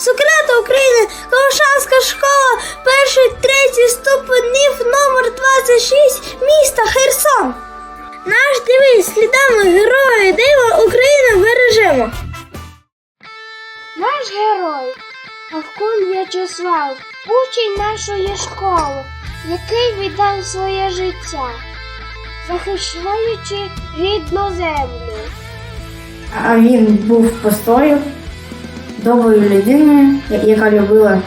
Сокрята України, Калушанська школа, перший, третій ступенів номер 26, міста Херсон. Наш дивись, слідами героя дива України бережемо. Наш герой Павкун В'ячеслав, учень нашої школи, який віддав своє життя, захищаючи рідну землю. А він був простою, доброю людиною, яка любила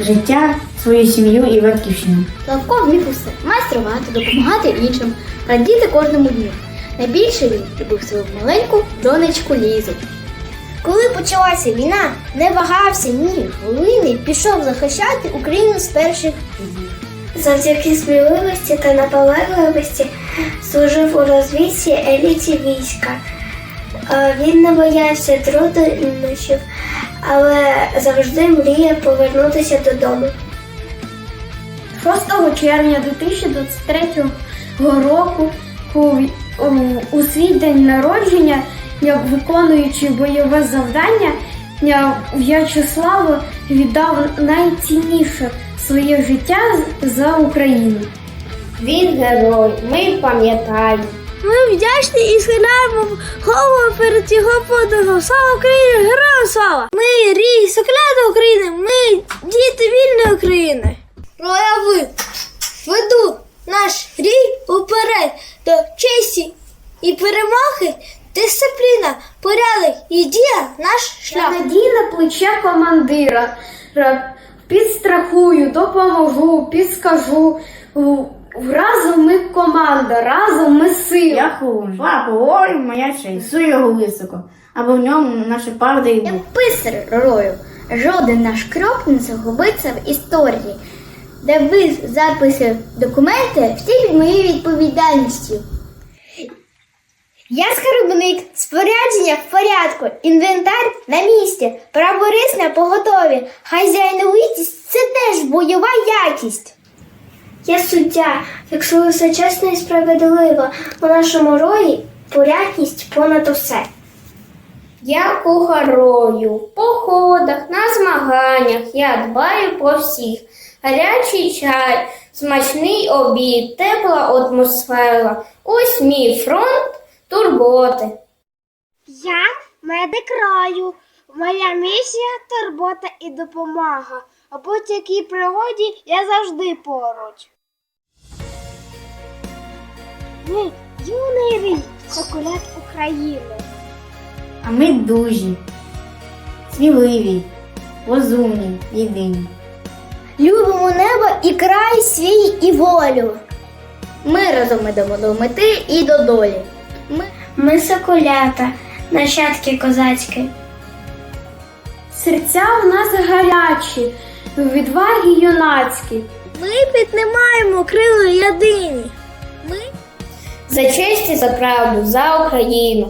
життя, свою сім'ю і батьківщину. Славко вмів усе майструвати, допомагати іншим, радіти кожному дню. Найбільше він любив свою маленьку донечку Лізу. Коли почалася війна, не вагався ні хвилини, пішов захищати Україну з перших днів. Завдяки сміливості та наполегливості служив у розвідці еліті війська. Е, Він не боявся труднощів, але завжди мріяв повернутися додому. 6 червня 2023 року у, свій день народження, я, виконуючи бойове завдання, я В'ячеславу віддав найцінніше своє життя за Україну. Він герой, ми пам'ятаємо. Ми вдячні і схиляємо голову перед його подвигом. Слава Україні! Героям слава! Ми рій, соклята України! Ми діти вільної України! Прояви веду наш рій уперед до честі і перемоги, дисципліна, порядок і дія наш шлях. Надійне плече командира. Підстрахую, допоможу, підскажу. Разом ми команда, разом ми сила. Я хулин, ой, моя честь, сую його високо, або в ньому наша правда і дух. Писар рою. Жоден наш крок не загубиться в історії, де ви записи документи всі під моєю відповідальністю. Я скарбник, спорядження в порядку, інвентар на місці, прапорець на поготові, хазяйновитість це теж бойова якість. Я суддя, фіксую все чесно і справедливо. У нашому рої порядність понад усе. Я кухарою, в походах, на змаганнях я дбаю про всіх. Гарячий чай, смачний обід, тепла атмосфера. Ось мій фронт турботи. Я медик раю. Моя місія турбота і допомога. А будь-якій пригоді я завжди поруч. Ми юний рій, соколят України. А ми дужі, сміливі, розумні, єдині. Любимо небо і край свій і волю. Ми разом ідемо до мети і до долі. Ми Ми соколята, нащадки козацькі. Серця у нас гарячі, відваги юнацькі. Ми піднімаємо крила єдині. За честь і за правду, за Україну.